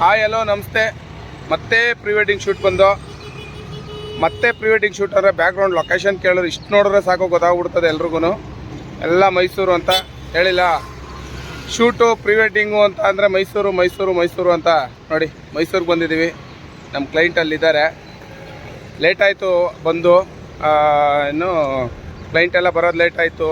Hi hello ನಮಸ್ತೆ. ಮತ್ತೆ pre wedding shoot ಬಂದು. ಮತ್ತೆ ಪ್ರೀ ವೆಡ್ಡಿಂಗ್ ಶೂಟ್ ಅಂದರೆ ಬ್ಯಾಕ್ಗ್ರೌಂಡ್ ಲೊಕೇಶನ್ ಕೇಳಿದ್ರೆ ಇಷ್ಟು ನೋಡಿದ್ರೆ ಸಾಕು, ಗೊತ್ತಾಗ್ಬಿಡ್ತದೆ ಎಲ್ರಿಗೂ ಎಲ್ಲ ಮೈಸೂರು ಅಂತ. ಹೇಳಿಲ್ಲ. ಶೂಟು ಪ್ರೀ ವೆಡ್ಡಿಂಗು ಅಂತ ಅಂದರೆ ಮೈಸೂರು ಮೈಸೂರು ಮೈಸೂರು ಅಂತ. ನೋಡಿ, ಮೈಸೂರಿಗೆ ಬಂದಿದ್ದೀವಿ ನಮ್ಮ ಕ್ಲೈಂಟ್ ಅಲ್ಲಿದ್ದಾರೆ ಲೇಟ್ ಆಯಿತು ಬಂದು. ಇನ್ನು ಕ್ಲೈಂಟ್ ಎಲ್ಲ ಬರೋದು ಲೇಟ್ ಆಯಿತು.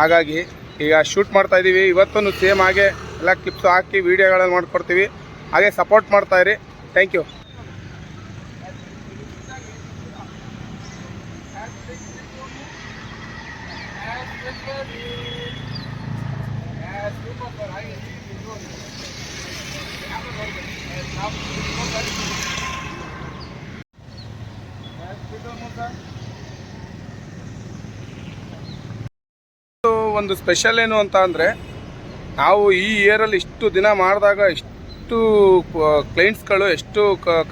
ಹಾಗಾಗಿ ಈಗ ಶೂಟ್ ಮಾಡ್ತಾಯಿದ್ದೀವಿ ಇವತ್ತೂ ಸೇಮ್ ಹಾಗೆ. ಎಲ್ಲ ಕ್ಲಿಪ್ಸ್ ಹಾಕಿ ವೀಡಿಯೋಗಳಲ್ಲಿ ಮಾಡ್ಕೊಡ್ತೀವಿ. ಹಾಗೆ ಸಪೋರ್ಟ್ ಮಾಡ್ತಾ ಇರಿ. ಥ್ಯಾಂಕ್ ಯು ಒಂದು ಸ್ಪೆಷಲ್ ಏನು ಅಂತ ಅಂದರೆ, ನಾವು ಈ ಇಯರಲ್ಲಿ ಇಷ್ಟು ದಿನ ಮಾಡಿದಾಗ ಇಷ್ಟು ಕ್ಲೈಂಟ್ಸ್ಗಳು ಎಷ್ಟು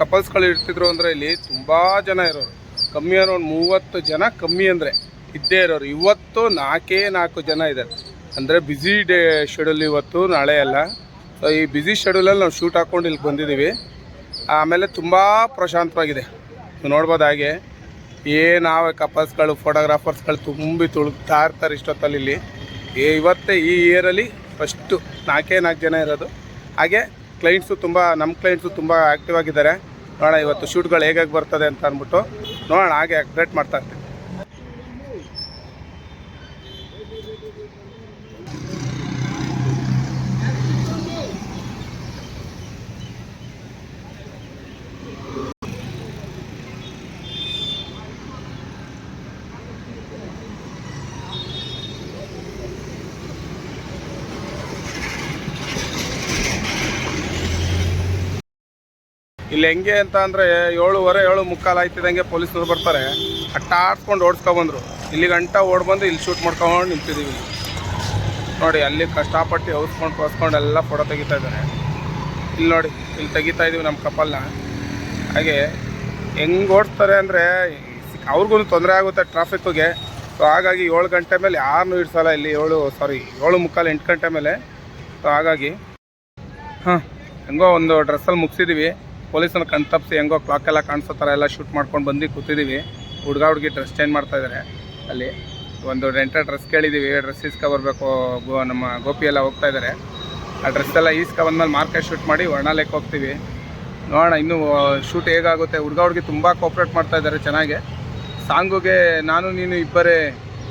ಕಪಲ್ಸ್ಗಳು ಇರ್ತಿದ್ರು ಅಂದರೆ ಇಲ್ಲಿ ತುಂಬ ಜನ ಇರೋರು. ಕಮ್ಮಿ ಅನ್ನೋ ಒಂದು ಮೂವತ್ತು ಜನ ಕಮ್ಮಿ ಅಂದರೆ ಇದ್ದೇ ಇರೋರು. ಇವತ್ತು ನಾಲ್ಕೇ ನಾಲ್ಕು ಜನ ಇದ್ದಾರೆ. ಅಂದರೆ ಬ್ಯುಸಿ ಡೇ ಶೆಡ್ಯೂಲ್ ಇವತ್ತು, ನಾಳೆ ಅಲ್ಲ. ಸೊ ಈ ಬ್ಯುಸಿ ಶೆಡ್ಯೂಲಲ್ಲಿ ನಾವು ಶೂಟ್ ಹಾಕ್ಕೊಂಡು ಇಲ್ಲಿ ಬಂದಿದ್ದೀವಿ. ಆಮೇಲೆ ತುಂಬ ಪ್ರಶಾಂತವಾಗಿದೆ. ನೋಡ್ಬೋದು ಹಾಗೆ. ಏನು ನಾವೇ ಕಪಲ್ಸ್ಗಳು ಫೋಟೋಗ್ರಾಫರ್ಸ್ಗಳು ತುಂಬಿ ತುಳುಕ್ತಾ ಇರ್ತಾರೆ ಇಷ್ಟೊತ್ತಲ್ಲಿ ಇಲ್ಲಿ. ಇವತ್ತೇ ಈ ಇಯರಲ್ಲಿ ಫಸ್ಟು ನಾಲ್ಕೇ ನಾಲ್ಕು ಜನ ಇರೋದು. ಹಾಗೆ ಕ್ಲೈಂಟ್ಸು ತುಂಬ ನಮ್ಮ ಕ್ಲೈಂಟ್ಸು ತುಂಬ ಆ್ಯಕ್ಟಿವ್ ಆಗಿದ್ದಾರೆ. ನೋಡೋಣ ಇವತ್ತು ಶೂಟ್ಗಳು ಹೇಗಾಗಿ ಬರ್ತದೆ ಅಂತ ಅಂದ್ಬಿಟ್ಟು ನೋಡೋಣ, ಹಾಗೆ ಅಪ್ಡೇಟ್ ಮಾಡ್ತಾ ಇರ್ತೀವಿ ಇಲ್ಲಿ ಹೆಂಗೆ ಅಂತ ಅಂದರೆ ಏಳುವರೆ, ಏಳು ಮುಕ್ಕಾಲು ಆಯ್ತಿದಂಗೆ ಪೊಲೀಸರು ಬರ್ತಾರೆ. ಆಡ್ಸ್ಕೊಂಡು ಓಡಿಸ್ಕೊಬಂದ್ರು ಇಲ್ಲಿ ಗಂಟ ಓಡ್ ಬಂದು ಇಲ್ಲಿ ಶೂಟ್ ಮಾಡ್ಕೊಂಡು ನಿಂತಿದ್ದೀವಿ. ನೋಡಿ, ಅಲ್ಲಿ ಕಷ್ಟಪಟ್ಟು ಔಸ್ಕೊಂಡು ಪೋಸ್ಕೊಂಡು ಎಲ್ಲ ಫೋಟೋ ತೆಗಿತಾ ಇದ್ದಾರೆ. ಇಲ್ಲಿ ನೋಡಿ, ಇಲ್ಲಿ ತೆಗಿತಾ ಇದೀವಿ ನಮ್ಮ ಕಪಲ್ನ. ಹಾಗೆ ಹೆಂಗೆ ಓಡಿಸ್ತಾರೆ ಅಂದರೆ ಅವ್ರಿಗೂ ತೊಂದರೆ ಆಗುತ್ತೆ ಟ್ರಾಫಿಕ್ಕಿಗೆ ಸೊ ಹಾಗಾಗಿ ಏಳು ಗಂಟೆ ಮೇಲೆ ಯಾರನ್ನೂ ಇಡ್ಸಲ್ಲ ಇಲ್ಲಿ ಏಳು ಸಾರಿ ಏಳು ಮುಕ್ಕಾಲು ಎಂಟು ಗಂಟೆ ಮೇಲೆ. ಸೊ ಹಾಗಾಗಿ, ಹಾಂ, ಹೆಂಗೋ ಒಂದು ಡ್ರೆಸ್ಸಲ್ಲಿ ಮುಗಿಸಿದ್ದೀವಿ ಪೊಲೀಸನ್ನ ಕಣ್ ತಪ್ಪಿಸಿ ಹೆಂಗೋ ಕ್ಲಾಕ್ ಎಲ್ಲ ಕಾಣಿಸೋ ಥರ ಎಲ್ಲ ಶೂಟ್ ಮಾಡ್ಕೊಂಡು ಬಂದು ಕೂತಿದ್ದೀವಿ ಹುಡುಗ ಹುಡುಗಿ ಡ್ರೆಸ್ ಚೇಂಜ್ ಮಾಡ್ತಾ ಇದ್ದಾರೆ ಅಲ್ಲಿ. ಒಂದು ರೆಂಟ ಡ್ರೆಸ್ ಕೇಳಿದ್ದೀವಿ ಡ್ರೆಸ್ ಈಸ್ಕ ಬರಬೇಕು, ಗೋ, ನಮ್ಮ ಗೋಪಿ ಎಲ್ಲ ಹೋಗ್ತಾ ಇದ್ದಾರೆ ಆ ಡ್ರೆಸ್ ಎಲ್ಲ ಈಸ್ಕೊ ಬಂದ್ಮೇಲೆ ಮಾರ್ಕೆಟ್ ಶೂಟ್ ಮಾಡಿ ವರ್ಣಾಲಯಕ್ಕೆ ಹೋಗ್ತೀವಿ. ನೋಡೋಣ, ಇನ್ನೂ ಶೂಟ್ ಹೇಗಾಗುತ್ತೆ? ಹುಡುಗ ಹುಡುಗಿ ತುಂಬ ಕೋಪ್ರೇಟ್ ಮಾಡ್ತಾ ಇದ್ದಾರೆ ಚೆನ್ನಾಗಿ. ಸಾಂಗುಗೆ ನಾನು, ನೀನು ಇಬ್ಬರೇ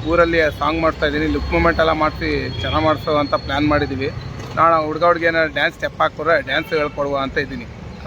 ಊರಲ್ಲಿ ಸಾಂಗ್ ಮಾಡ್ತಾ ಇದ್ದೀನಿ. ಲುಕ್ ಮೂಮೆಂಟ್ ಎಲ್ಲ ಮಾಡಿಸಿ ಚೆನ್ನಾಗಿ ಮಾಡಿಸೋ ಅಂತ ಪ್ಲ್ಯಾನ್ ಮಾಡಿದ್ದೀವಿ ನೋಡೋಣ, ಹುಡುಗ ಹುಡುಗಿ ಏನಾದ್ರು ಡ್ಯಾನ್ಸ್ ಸ್ಟೆಪ್ ಹಾಕ್ಕೊಡ್ರೆ ಡ್ಯಾನ್ಸ್ ಹೇಳ್ಕೊಡುವ ಅಂತ ಇದ್ದೀನಿ.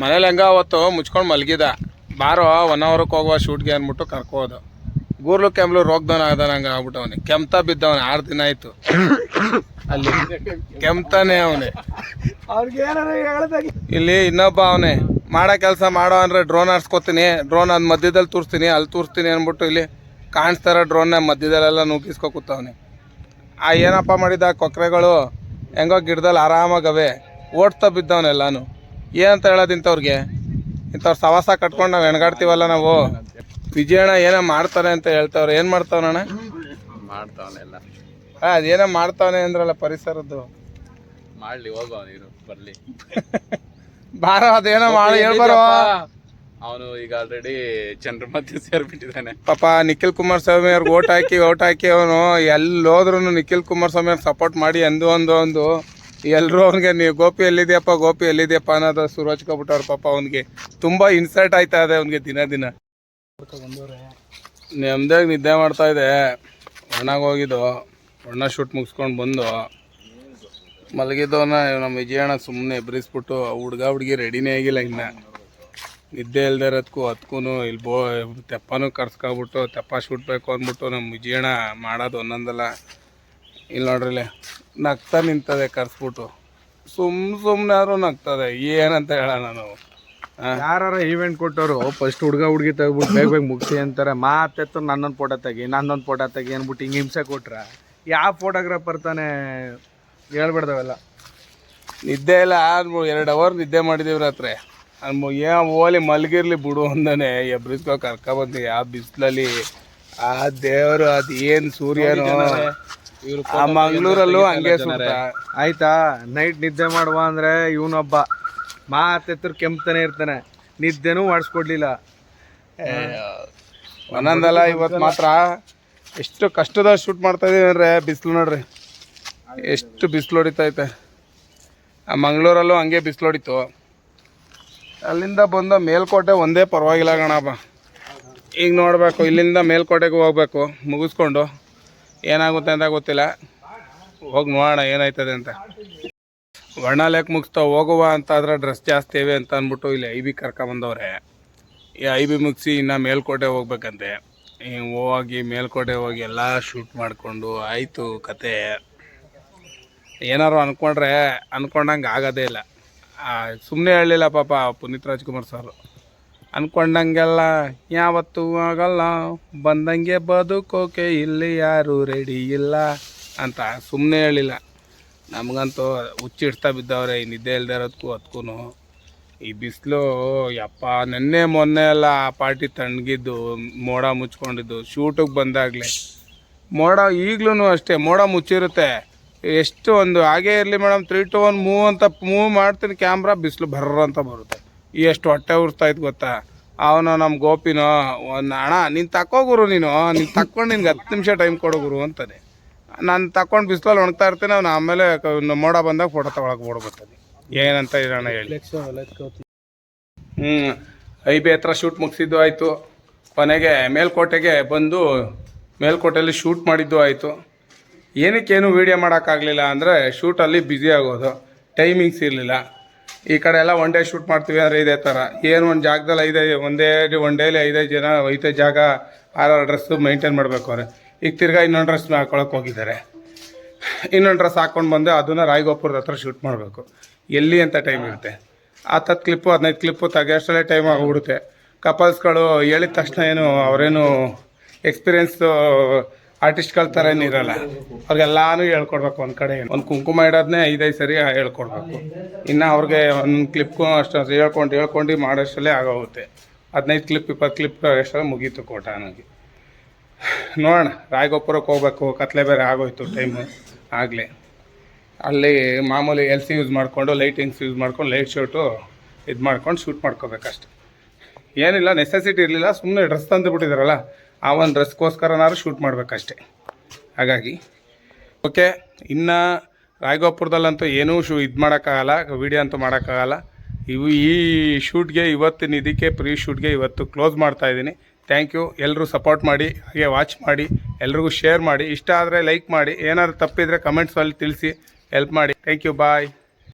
ಮನೇಲಿ ಹೆಂಗ ಅವತ್ತು? ಮುಚ್ಕೊಂಡು ಮಲಗಿದ. ಬಾರೋ ಒನ್ ಅವರ್ಗೆ ಹೋಗುವ ಶೂಟ್ಗೆ ಅಂದ್ಬಿಟ್ಟು ಕರ್ಕೋದು. ಗೂರ್ಲು ಕೆಮ್ಲು ರೋಗ್ದವನ ಆಗ್ಬಿಟ್ಟು ಅವನಿಗೆ ಕೆಮ್ತ ಬಿದ್ದವನೆ, ಆರು ದಿನ ಆಯ್ತು. ಅಲ್ಲಿ ಕೆಮ್ತಾನೆ ಅವನೇ. ಇಲ್ಲಿ ಇನ್ನೊಬ್ಬ ಅವನೇ ಮಾಡೋ ಕೆಲಸ ಮಾಡೋ ಅಂದ್ರೆ ಡ್ರೋನ್ ಆಡ್ಸ್ಕೊತೀನಿ ಡ್ರೋನ್ ಅದ್ ಮಧ್ಯದಲ್ಲಿ ತೋರಿಸ್ತೀನಿ ಅಲ್ಲಿ ತೋರಿಸ್ತೀನಿ ಅಂದ್ಬಿಟ್ಟು ಇಲ್ಲಿ ಕಾಣಿಸ್ತಾರ ಡ್ರೋನ್ನ ಮಧ್ಯದಲ್ಲೆಲ್ಲ ನುಗ್ಗಿಸ್ಕೊ ಕೂತವನೆ. ಆ ಏನಪ್ಪ ಮಾಡಿದ ಕೊಕ್ರೆಗಳು ಹೆಂಗೋ ಗಿಡದಲ್ಲಿ ಆರಾಮಾಗವೆ ಓಡ್ತಾ ಬಿದ್ದವನೆಲ್ಲಾನು ಏನಂತ ಹೇಳೋದು ಇಂಥವ್ರಿಗೆ? ಇಂಥವ್ರು ಸವಾಸ ಕಟ್ಕೊಂಡು ನಾವು ಹೆಣ್ಗಾಡ್ತೀವಲ್ಲ ನಾವು? ವಿಜಯಣ್ಣ ಏನೋ ಮಾಡ್ತಾರೆ ಅಂತ ಹೇಳ್ತಾವ್ರೆ ಏನು ಮಾಡ್ತಾವನಣ್ಣ? ಮಾಡ್ತಾವನೆಲ್ಲ ಹಾಂ ಅದೇನೋ ಮಾಡ್ತಾವನೆ ಅಂದ್ರಲ್ಲ ಪರಿಸರದ್ದು. ಮಾಡ್ಲಿ ಹೋಗೋ ನೀನು ಬರ್ಲಿ. ಬಾರ ಅದೇನೋ ಮಾಡಿ ಹೇಳ್ಬಾರೋ. ಅವನು ಈಗ ಆಲ್ರೆಡಿ ಜನರ ಮಧ್ಯೆ ಸೇರ್ಬಿಟ್ಟಿದ್ದಾನೆ. ಪಾಪ ನಿಖಿಲ್ ಕುಮಾರಸ್ವಾಮಿ ಅವ್ರಿಗೆ ಓಟ್ ಹಾಕಿ ಓಟ್ ಹಾಕಿ ಅವನು ಎಲ್ಲಿ ಹೋದ್ರು ನಿಖಿಲ್ ಕುಮಾರಸ್ವಾಮಿ ಅವ್ರಿಗೆ ಸಪೋರ್ಟ್ ಮಾಡಿ ಎಂದು ಒಂದು ಒಂದು. ಎಲ್ಲರೂ ಅವನಿಗೆ ನೀವು ಗೋಪಿ ಎಲ್ಲಿದೆಯಪ್ಪ ಗೋಪಿ ಎಲ್ಲಿದೆಯಪ್ಪ ಅನ್ನೋದು ಸುರು ಹಚ್ಕೊಬಿಟ್ಟವ್ರು ಪಾಪ ಅವನಿಗೆ. ತುಂಬ ಇನ್ಸರ್ಟ್ ಆಯ್ತಾ ಇದೆ ಅವನಿಗೆ ದಿನ ದಿನ. ನೆಮ್ಮದಿಯಾಗಿ ನಿದ್ದೆ ಮಾಡ್ತಾ ಇದೆ. ಒಣಗೋಗಿದ್ದು ಹೋಗಿದ್ದು. ಒಣ್ಣ ಶೂಟ್ ಮುಗಿಸ್ಕೊಂಡು ಬಂದು. ಮಲಗಿದ್ದವನ ನಮ್ಮ ವಿಜಯಣ್ಣ ಸುಮ್ಮನೆ ಎಬ್ರಿಸ್ಬಿಟ್ಟು ಹುಡ್ಗ ಹುಡುಗಿ ರೆಡಿನೇ ಆಗಿಲ್ಲ ಇನ್ನ. ನಿದ್ದೆ ಇಲ್ದೇ ಇರೋದಕ್ಕೂ ಅದಕ್ಕೂ ಇಲ್ಲಿ ಬೋ, ತೆಪ್ಪನೂ ಕರ್ಸ್ಕೊಬಿಟ್ಟು ತೆಪ್ಪ ಶೂಟ್ಬೇಕು ಅಂದ್ಬಿಟ್ಟು ನಮ್ಮ ವಿಜಯಣ ಮಾಡೋದು ಒಂದೊಂದಲ್ಲ. ಇಲ್ಲಿ ನೋಡ್ರಿಲೆ, ನಗ್ತಾ ನಿಂತದೆ ಕರ್ಸ್ಬಿಟ್ಟು. ಸುಮ್ ಸುಮ್ಮನೆ ಆದ್ರೂ ನಗ್ತದೆ, ಏನಂತ ನಾವು? ಯಾರು ಯಾರ ಈವೆಂಟ್ ಕೊಟ್ಟವರು ಫಸ್ಟ್ ಹುಡುಗ ಹುಡುಗಿ ತೆಗ್ಬಿಟ್ಟು ಬೇಗ ಬೇಗ ಮುಗಿಸಿ ಅಂತಾರೆ, ಮಾತೆತ್ತು ನನ್ನೊಂದು ಫೋಟೋ ತೆಗಿ, ನನ್ನೊಂದು ಫೋಟೋ ತೆಗಿ ಅಂದ್ಬಿಟ್ಟು ಹಿಂಗೆ ಹಿಂಸೆ ಕೊಟ್ರೆ. ಯಾವ ಫೋಟೋಗ್ರಾಫರ್ ತಾನೇ ಹೇಳ್ಬಿಡ್ದವೆಲ್ಲ. ನಿದ್ದೆ ಎಲ್ಲ ಆದ್ಮು ಎರಡು ಅವರ್ ನಿದ್ದೆ ಮಾಡಿದೀವಿ ರಾತ್ರಿ ಅನ್ಮು ಏ ಓಲಿ ಮಲಗಿರ್ಲಿ ಬಿಡು ಅಂದಾನೆ ಎಬ್ರಿಸ್ಕೊ ಕರ್ಕೊಬಂದು ಆ ಬಿಸಿಲಲ್ಲಿ ಆ ದೇವರು ಅದು ಏನು ಸೂರ್ಯನು. ಆ ಮಂಗ್ಳೂರಲ್ಲೂ ಹಂಗೆ ಸುತ್ತ ಆಯ್ತಾ ನೈಟ್ ನಿದ್ದೆ ಮಾಡುವ ಅಂದ್ರೆ ಇವನೊಬ್ಬ. ಮಾತೆತ್ರ ಕೆಂಪ್ತಾನೆ ಇರ್ತಾನೆ. ನಿದ್ದೆನೂ ಮಾಡಿಸ್ಕೊಡ್ಲಿಲ್ಲ. ಒಂದೊಂದಲ್ಲ ಇವತ್ತು ಮಾತ್ರ. ಎಷ್ಟು ಕಷ್ಟದ ಶೂಟ್ ಮಾಡ್ತಾ ಇದೀವಿ ಅಂದ್ರೆ ಬಿಸಿಲು ನೋಡ್ರಿ. ಎಷ್ಟು ಬಿಸಿಲು ಹೊಡಿತೈತೆ ಆ ಮಂಗಳೂರಲ್ಲೂ ಹಂಗೆ ಬಿಸಿಲು ಹೊಡಿತು. ಅಲ್ಲಿಂದ ಬಂದ ಮೇಲ್ಕೋಟೆ ಒಂದೇ ಪರವಾಗಿಲ್ಲ ಕಣಪ್ಪ. ಈಗ ನೋಡಬೇಕು, ಇಲ್ಲಿಂದ ಮೇಲ್ಕೋಟೆಗೆ ಹೋಗ್ಬೇಕು, ಮುಗಿಸ್ಕೊಂಡು ಏನಾಗುತ್ತೆ ಅಂತ ಗೊತ್ತಿಲ್ಲ. ಹೋಗಿ ನೋಡೋಣ, ಏನಾಯ್ತದೆ ಅಂತ. ವರ್ಣಾಲಯಕ್ಕೆ ಮುಗಿಸ್ತಾ ಹೋಗುವ ಅಂತ ಆದ್ರೆ ಡ್ರೆಸ್ ಜಾಸ್ತಿ ಇವೆ ಅಂತ ಅಂದ್ಬಿಟ್ಟು ಇಲ್ಲಿ ಐ ಬಿ ಕರ್ಕೊಂಬಂದವ್ರೆ. ಈ ಐ ಬಿ ಮುಗಿಸಿ ಇನ್ನು ಮೇಲ್ಕೋಟೆ ಹೋಗ್ಬೇಕಂತೆ. ಹೋಗಿ ಮೇಲ್ಕೋಟೆ ಹೋಗಿ ಎಲ್ಲ ಶೂಟ್ ಮಾಡಿಕೊಂಡು, ಆಯಿತು ಕತೆ. ಏನಾರು ಅಂದ್ಕೊಂಡ್ರೆ ಅಂದ್ಕೊಂಡಂಗೆ ಆಗೋದೇ ಇಲ್ಲ. ಸುಮ್ಮನೆ ಹೇಳಲಿಲ್ಲ ಪಾಪ ಪುನೀತ್ ರಾಜ್ಕುಮಾರ್ ಸರ್. ಅಂದ್ಕೊಂಡಂಗೆಲ್ಲ ಯಾವತ್ತೂ ಆಗಲ್ಲ, ಬಂದಂಗೆ ಬದುಕೋಕೆ ಇಲ್ಲಿ ಯಾರು ರೆಡಿ ಇಲ್ಲ ಅಂತ ಸುಮ್ಮನೆ ಹೇಳಿಲ್ಲ. ನಮಗಂತೂ ಹುಚ್ಚಿಡ್ತಾ ಬಿದ್ದವ್ರೆ, ಈ ನಿದ್ದೆ ಇಲ್ಲದೆ ಇರೋದಕ್ಕೂ ಅದಕ್ಕೂ ಈ ಬಿಸಿಲು, ಯಪ್ಪ, ನೆನ್ನೆ ಮೊನ್ನೆ ಎಲ್ಲ ಆ ಪಾರ್ಟಿ ತಣ್ಣಗಿದ್ದು ಮೋಡ ಮುಚ್ಕೊಂಡಿದ್ದು, ಶೂಟಿಗೆ ಬಂದಾಗಲೇ. ಮೋಡ ಈಗಲೂ ಅಷ್ಟೇ, ಮೋಡ ಮುಚ್ಚಿರುತ್ತೆ. ಎಷ್ಟು ಒಂದು ಹಾಗೇ ಇರಲಿ madam three two one move ಅಂತ ಮೂವ್ ಮಾಡ್ತೀನಿ ಕ್ಯಾಮ್ರಾ ಬಿಸಿಲು ಬರ್ರ ಅಂತ ಬರುತ್ತೆ ಎಷ್ಟು ಹೊಟ್ಟೆ ಉರ್ಸ್ತಾಯ್ತು ಗೊತ್ತಾ? ಅವನು ನಮ್ಮ ಗೋಪಿನೋ ಒಂದು ಅಣ್ಣ ನೀನು ತಕೋಗುರು ನೀನು ನೀನು ತಕ್ಕೊಂಡು ನಿನ್ಗೆ ಹತ್ತು ನಿಮಿಷ ಟೈಮ್ ಕೊಡೋಗುರು ಅಂತಾನೆ. ನಾನು ತಕೊಂಡು ಬಿಸಿಲಲ್ಲಿ ಒಣಗ್ತಾ ಇರ್ತೀನಿ ಅವ್ನು ಆಮೇಲೆ ಮೋಡ ಬಂದಾಗ ಫೋಟೋ ತಗೊಳಕ್ಕೆ ಓಡ್ಬರ್ತಾನೆ ಏನಂತ ಇರೋಣ ಹೇಳಿ. ಹ್ಞೂ ಐ ಬಿ ಹತ್ರ ಶೂಟ್ ಮುಗಿಸಿದ್ದು ಆಯಿತು. ಕೊನೆಗೆ ಮೇಲ್ಕೋಟೆಗೆ ಬಂದು ಮೇಲ್ಕೋಟೆಯಲ್ಲಿ ಶೂಟ್ ಮಾಡಿದ್ದು ಆಯಿತು. ಏನಕ್ಕೇನು ವೀಡಿಯೋ ಮಾಡೋಕ್ಕಾಗಲಿಲ್ಲ ಅಂದರೆ ಶೂಟಲ್ಲಿ ಬ್ಯುಸಿ ಆಗೋದು ಟೈಮಿಂಗ್ಸ್ ಇರಲಿಲ್ಲ. ಈ ಕಡೆ ಎಲ್ಲ ಒನ್ ಡೇ ಶೂಟ್ ಮಾಡ್ತೀವಿ ಅಂದರೆ ಇದೇ ಥರ ಏನು ಒಂದು ಜಾಗದಲ್ಲಿ ಐದೈದು ಒಂದೇ ಒನ್ ಡೇಲಿ ಐದೈದು ಜನ ಐದೈದು ಜಾಗ, ಆರು ಡ್ರೆಸ್ಸು ಮೈಂಟೈನ್ ಮಾಡಬೇಕು ಅವ್ರೆ. ಈಗ ತಿರ್ಗಾ ಇನ್ನೊಂದು ಡ್ರೆಸ್ ಹಾಕೊಳಕ್ಕೆ ಹೋಗಿದ್ದಾರೆ. ಇನ್ನೊಂದು ಡ್ರೆಸ್ ಹಾಕ್ಕೊಂಡು ಬಂದು ಅದನ್ನು ರಾಯಗೋಪುರದ ಹತ್ರ ಶೂಟ್ ಮಾಡಬೇಕು. ಎಲ್ಲಿ ಅಂತ ಟೈಮ್ ಇರುತ್ತೆ. ಹತ್ತತ್ತು ಕ್ಲಿಪ್ಪು ಹದಿನೈದು ಕ್ಲಿಪ್ಪು ತೆಗೆಯೋಷ್ಟರಲ್ಲೇ ಟೈಮ್ ಆಗಿಬಿಡುತ್ತೆ. ಕಪಲ್ಸ್ಗಳು ಹೇಳಿದ ತಕ್ಷಣ ಏನು ಅವರೇನು ಎಕ್ಸ್ಪೀರಿಯನ್ಸ್ ಆರ್ಟಿಸ್ಟ್ಗಳ ಥರ ಏನು ಇರಲ್ಲ. ಅವ್ರಿಗೆಲ್ಲಾನು ಹೇಳ್ಕೊಡ್ಬೇಕು ಒಂದು ಕಡೆ ಒಂದು ಕುಂಕುಮ ಇಡೋದನ್ನೇ ಐದೈದು ಸರಿ ಹೇಳ್ಕೊಡ್ಬೇಕು. ಇನ್ನು ಅವ್ರಿಗೆ ಒಂದು ಕ್ಲಿಪ್ಗೂ ಅಷ್ಟು ಹೇಳ್ಕೊಂಡು ಹೇಳ್ಕೊಂಡು ಮಾಡೋಷ್ಟರಲ್ಲೇ ಆಗೋಗುತ್ತೆ. ಹದಿನೈದು ಕ್ಲಿಪ್ ಇಪ್ಪತ್ತು ಕ್ಲಿಪ್ ಅಷ್ಟರಲ್ಲಿ ಮುಗೀತು ಕೋಟ ನನಗೆ ನೋಡೋಣ ರಾಯಗೋಪುರಕ್ಕೆ ಹೋಗ್ಬೇಕು, ಕತ್ಲೆ ಬೇರೆ ಆಗೋಯ್ತು ಟೈಮು ಆಗಲೇ. ಅಲ್ಲಿ ಮಾಮೂಲಿ ಎಲ್ ಸಿ ಯೂಸ್ ಮಾಡಿಕೊಂಡು ಲೈಟಿಂಗ್ಸ್ ಯೂಸ್ ಮಾಡ್ಕೊಂಡು ಲೈಟ್ ಶೂಟು ಇದು ಮಾಡ್ಕೊಂಡು ಶೂಟ್ ಮಾಡ್ಕೋಬೇಕಷ್ಟೆ. ಏನಿಲ್ಲ ನೆಸೆಸಿಟಿ ಇರಲಿಲ್ಲ ಸುಮ್ಮನೆ ಡ್ರೆಸ್ ತಂದು ಬಿಟ್ಟಿದ್ದಾರಲ್ಲ ಆ ಒಂದು ಡ್ರೆಸ್ಗೋಸ್ಕರನಾದ್ರು ಶೂಟ್ ಮಾಡಬೇಕಷ್ಟೆ. ಹಾಗಾಗಿ, ಓಕೆ, ಇನ್ನು ರಾಯಗೋಪುರದಲ್ಲಂತೂ ಏನೂ ಶೂ ಇದು ಮಾಡೋಕ್ಕಾಗಲ್ಲ, ವೀಡಿಯೋ ಅಂತೂ ಮಾಡೋಕ್ಕಾಗಲ್ಲ. ಇವು ಈ ಶೂಟ್ಗೆ ಇವತ್ತಿನ ಇದಕ್ಕೆ ಪ್ರೀ ಶೂಟ್ಗೆ ಇವತ್ತು ಕ್ಲೋಸ್ ಮಾಡ್ತಾ ಇದ್ದೀನಿ. Thank you. ಎಲ್ಲರೂ ಸಪೋರ್ಟ್ ಮಾಡಿ, ಹಾಗೆ ವಾಚ್ ಮಾಡಿ, ಎಲ್ರಿಗೂ ಶೇರ್ ಮಾಡಿ. ಇಷ್ಟ ಆದರೆ ಲೈಕ್ ಮಾಡಿ. ಏನಾದರೂ ತಪ್ಪಿದರೆ ಕಮೆಂಟ್ಸಲ್ಲಿ ತಿಳಿಸಿ, ಹೆಲ್ಪ್ ಮಾಡಿ. Thank you. ಬಾಯ್.